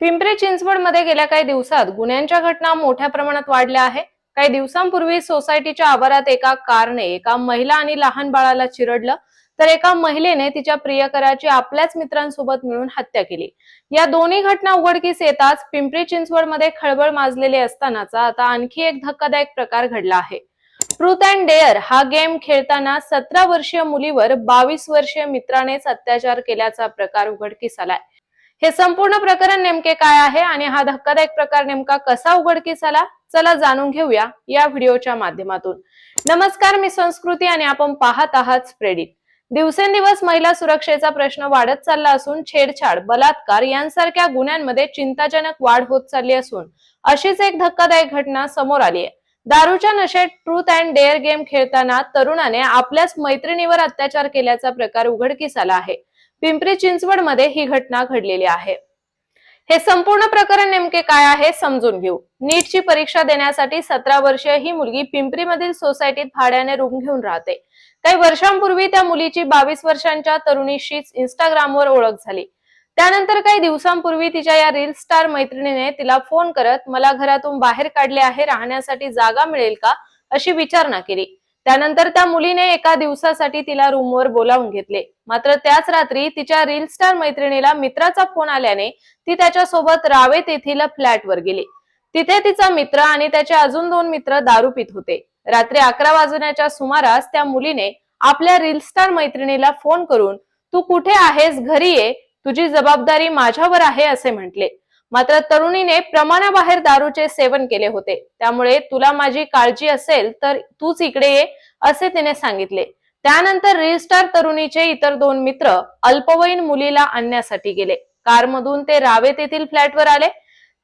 पिंपरी चिंचवडमध्ये गेल्या काही दिवसात गुन्ह्यांच्या घटना मोठ्या प्रमाणात वाढल्या आहे. काही दिवसांपूर्वी सोसायटीच्या आवारात एका कारने एका महिला आणि लहान बाळाला चिरडलं तर एका महिलेने तिच्या प्रियकराची आपल्याच मित्रांसोबत मिळून हत्या केली. या दोन्ही घटना उघडकीस येताच पिंपरी चिंचवडमध्ये खळबळ माजलेली असतानाचा आता आणखी एक धक्कादायक प्रकार घडला आहे. ट्रूथ अँड डेअर हा गेम खेळताना सतरा वर्षीय मुलीवर बावीस वर्षीय मित्रानेच अत्याचार केल्याचा प्रकार उघडकीस आलाय. हे संपूर्ण प्रकरण नेमके काय आहे आणि हा धक्कादायक प्रकार नेमका कसा उघडकीस आला चला जाणून घेऊया या व्हिडिओच्या माध्यमातून. नमस्कार मी संस्कृती आणि आपण पाहत आहात स्प्रेडिट दिवसेंदिवस महिला सुरक्षेचा प्रश्न वाढत चालला असून छेडछाड बलात्कार यांसारख्या गुन्ह्यांमध्ये चिंताजनक वाढ होत चालली असून अशीच एक धक्कादायक घटना समोर आली आहे. दारूच्या नशेत ट्रूथ अँड डेअर गेम खेळताना तरुणाने आपल्याच मैत्रिणीवर अत्याचार केल्याचा प्रकार उघडकीस आला आहे. पिंपरी चिंचवडमध्ये ही घटना घडलेली आहे. हे संपूर्ण प्रकरण नेमके काय आहे समजून घेऊ. नीटची परीक्षा देण्यासाठी सतरा वर्षीय ही मुलगी पिंपरीमधील सोसायटीत भाड्याने रूम घेऊन राहते. काही वर्षांपूर्वी त्या मुलीची बावीस वर्षांच्या तरुणीशीच इंस्टाग्रामवर ओळख झाली. त्यानंतर काही दिवसांपूर्वी तिच्या या रील स्टार मैत्रिणीने तिला फोन करत मला घरातून बाहेर काढले आहे राहण्यासाठी जागा मिळेल का? अशी विचारणा केली. त्यानंतर त्या मुलीने एका दिवसासाठी तिला रूमवर बोलावून घेतले. मात्र त्याच रात्री तिच्या रील स्टार मैत्रिणीला मित्राचा फोन आल्याने ती त्याच्यासोबत रावेत येथील फ्लॅटवर गेली. तिथे तिचा मित्र आणि त्याचे अजून दोन मित्र दारू पित होते. रात्री अकरा वाजण्याच्या सुमारास त्या मुलीने आपल्या रील स्टार मैत्रिणीला फोन करून तू कुठे आहेस? घरी ये. तुझी जबाबदारी माझ्यावर आहे असे म्हटले. मात्र तरुणीने प्रमाणाबाहेर दारूचे सेवन केले होते. त्यामुळे तुला माझी काळजी असेल तर तूच इकडे ये असे तिने सांगितले. त्यानंतर रील स्टार तरुणीचे इतर दोन मित्र अल्पवयीन मुलीला आणण्यासाठी गेले. कारमधून ते रावेत येथील फ्लॅटवर आले.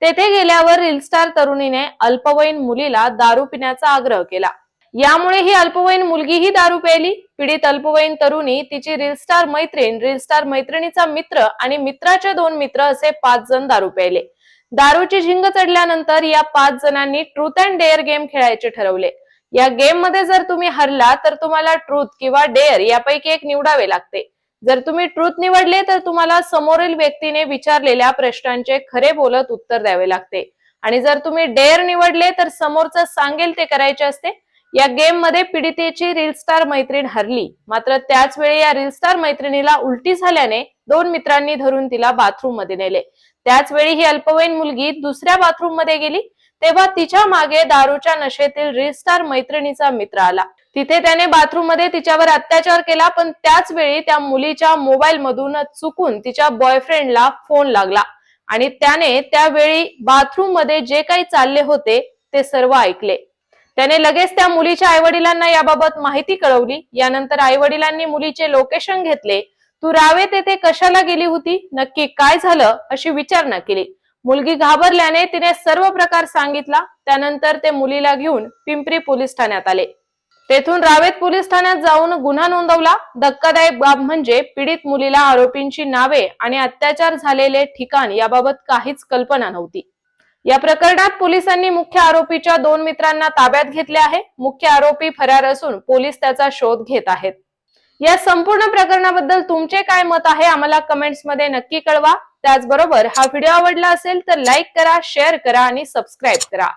तेथे गेल्यावर रिलस्टार तरुणीने अल्पवयीन मुलीला दारू पिण्याचा आग्रह केला. यामुळे ही अल्पवयीन मुलगीही दारू प्यायली. पीडित अल्पवयीन तरुणी तिची रील स्टार मैत्रीण रील स्टार मैत्रिणीचा मित्र आणि मित्राचे दोन मित्र असे पाच जण दारू प्यायले. दारूची झिंग चढल्यानंतर या पाच जणांनी ट्रूथ अँड डेअर गेम खेळायचे ठरवले. या गेममध्ये जर तुम्ही हरला तर तुम्हाला ट्रूथ किंवा डेअर यापैकी एक निवडावे लागते. जर तुम्ही ट्रूथ निवडले तर तुम्हाला समोरील व्यक्तीने विचारलेल्या प्रश्नांचे खरे बोलत उत्तर द्यावे लागते. आणि जर तुम्ही डेअर निवडले तर समोरचं सांगेल ते करायचे असते. या गेममध्ये पीडितेची रील स्टार मैत्रीण हरली. मात्र त्याच वेळी या रील स्टार मैत्रिणीला उलटी झाल्याने दोन मित्रांनी धरून तिला बाथरूममध्ये नेले. त्याच वेळी ही अल्पवयीन मुलगी दुसऱ्या बाथरूममध्ये गेली तेव्हा तिच्यामागे दारूच्या नशेतील रील स्टार मैत्रिणीचा मित्र आला. तिथे त्याने बाथरूममध्ये तिच्यावर अत्याचार केला पण त्याच वेळी त्या मुलीच्या मोबाईल मधून चुकून तिच्या बॉयफ्रेंडला फोन लागला. आणि त्याने त्यावेळी बाथरूममध्ये जे काही चालले होते ते सर्व ऐकले. त्याने लगेच त्या मुलीच्या आईवडिलांना याबाबत माहिती कळवली. यानंतर आईवडिलांनी मुलीचे लोकेशन घेतले. तू रावेत येथे कशाला गेली होती? नक्की काय झालं? अशी विचारणा केली. मुलगी घाबरल्याने तिने सर्व प्रकार सांगितला. त्यानंतर ते मुलीला घेऊन पिंपरी पोलीस ठाण्यात आले. तेथून रावेत पोलीस ठाण्यात जाऊन गुन्हा नोंदवला. धक्कादायक बाब म्हणजे पीडित मुलीला आरोपींची नावे आणि अत्याचार झालेले ठिकाण याबाबत काहीच कल्पना नव्हती. या प्रकरणात पोलिसांनी मुख्य आरोपीच्या दोन मित्रांना ताब्यात घेतले आहे. मुख्य आरोपी फरार असून पोलीस त्याचा शोध घेत आहेत. या संपूर्ण प्रकरणाबद्दल तुमचे काय मत आहे? आम्हाला कमेंट्समध्ये नक्की कळवा. त्याचबरोबर हा व्हिडिओ आवडला असेल तर लाईक करा शेअर करा आणि सबस्क्राईब करा.